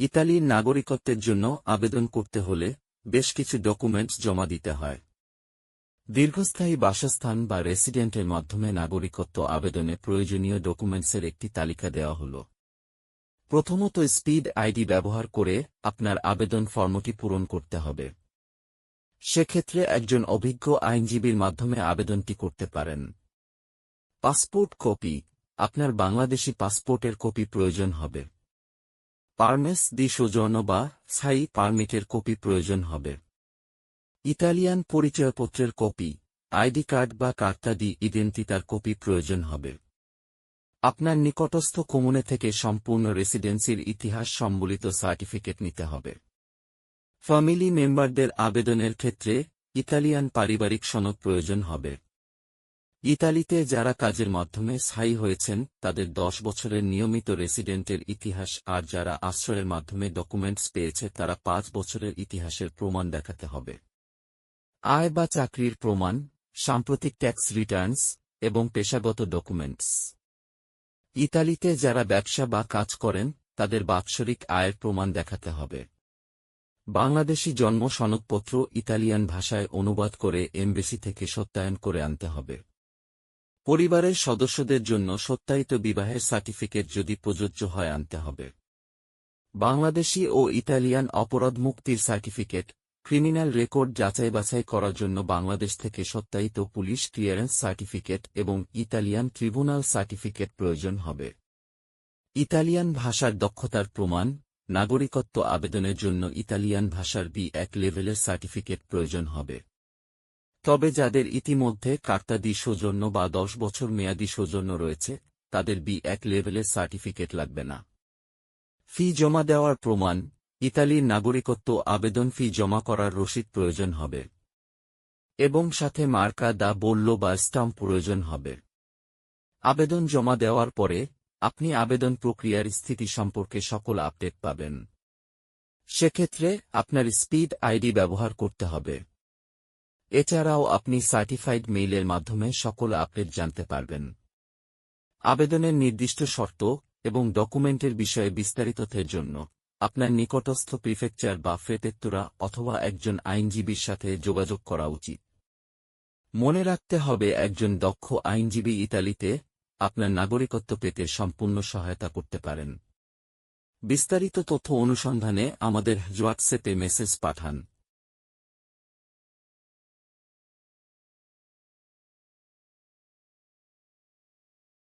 ইতালির নাগরিকত্বের জন্য আবেদন করতে হলে বেশ কিছু ডকুমেন্টস জমা দিতে হয়। দীর্ঘস্থায়ী বাসস্থান বা রেসিডেন্টের মাধ্যমে নাগরিকত্ব আবেদনে প্রয়োজনীয় ডকুমেন্টসের একটি তালিকা দেওয়া হল। প্রথমত স্পিড আইডি ব্যবহার করে আপনার আবেদন ফর্মটি পূরণ করতে হবে। সেক্ষেত্রে একজন অভিজ্ঞ আইনজীবীর মাধ্যমে আবেদনটি করতে পারেন। পাসপোর্ট কপি, আপনার বাংলাদেশি পাসপোর্টের কপি প্রয়োজন হবে। পারমেস দি সৌজন্য বা স্থায়ী পারমিটের কপি প্রয়োজন হবে। ইতালিয়ান পরিচয়পত্রের কপি আইডি কার্ড বা কার্তা দি ইডেন্টিতার কপি প্রয়োজন হবে। আপনার নিকটস্থ কমুনে থেকে সম্পূর্ণ রেসিডেন্সির ইতিহাস সম্বলিত সার্টিফিকেট নিতে হবে। ফ্যামিলি মেম্বারদের আবেদনের ক্ষেত্রে ইতালিয়ান পারিবারিক সনদ প্রয়োজন হবে। ইতালিতে যারা কাজের মাধ্যমে স্থায়ী হয়েছেন, তাদের দশ বছরের নিয়মিত রেসিডেন্টের ইতিহাস, আর যারা আশ্রয়ের মাধ্যমে ডকুমেন্টস পেয়েছে, তারা পাঁচ বছরের ইতিহাসের প্রমাণ দেখাতে হবে। আয় বা চাকরির প্রমাণ, সাম্প্রতিক ট্যাক্স রিটার্নস, এবং পেশাগত ডকুমেন্টস। ইতালিতে যারা ব্যবসা বা কাজ করেন, তাদের বাৎসরিক আয়ের প্রমাণ দেখাতে হবে। বাংলাদেশি জন্ম সনদপত্র ইতালিয়ান ভাষায় অনুবাদ করে এমবেসি থেকে সত্যায়ন করে আনতে হবে। পরিবারের সদস্যদের জন্য সত্যায়িত বিবাহের সার্টিফিকেট যদি প্রযোজ্য হয় আনতে হবে। বাংলাদেশি ও ইতালিয়ান অপরাধ মুক্তির সার্টিফিকেট, ক্রিমিনাল রেকর্ড যাচাই বাছাই করার জন্য বাংলাদেশ থেকে সত্যায়িত পুলিশ ক্লিয়ারেন্স সার্টিফিকেট এবং ইতালিয়ান ট্রিব্যুনাল সার্টিফিকেট প্রয়োজন হবে। ইতালিয়ান ভাষার দক্ষতার প্রমাণ, নাগরিকত্ব আবেদনের জন্য ইতালিয়ান ভাষার বি এক লেভেলের সার্টিফিকেট প্রয়োজন হবে। তবে যাদের ইতিমধ্যে কার্তাদি সৌজন্য বা দশ বছর মেয়াদি সৌজন্য রয়েছে, তাদের বি এক লেভেলের সার্টিফিকেট লাগবে না। ফি জমা দেওয়ার প্রমাণ, ইতালির নাগরিকত্ব আবেদন ফি জমা করার রসিদ প্রয়োজন হবে। এবং সাথে মার্কা দা বলল বা স্টাম্প প্রয়োজন হবে। আবেদন জমা দেওয়ার পরে, আপনি আবেদন প্রক্রিয়ার স্থিতি সম্পর্কে সকল আপডেট পাবেন। সেক্ষেত্রে আপনার স্পিড আইডি ব্যবহার করতে হবে। এছাড়াও আপনি সার্টিফাইড মেইলের মাধ্যমে সকল আপডেট জানতে পারবেন। আবেদনের নির্দিষ্ট শর্ত এবং ডকুমেন্টের বিষয়ে বিস্তারিততের জন্য আপনার নিকটস্থ প্রিফেকচার বা ফেতেত্তরা অথবা একজন আইনজীবীর সাথে যোগাযোগ করা উচিত। মনে রাখতে হবে, একজন দক্ষ আইনজীবী ইতালিতে আপনার নাগরিকত্ব পেতে সম্পূর্ণ সহায়তা করতে পারেন। বিস্তারিত তথ্য অনুসন্ধানে আমাদের হোয়াটসঅ্যাপে মেসেজ পাঠান।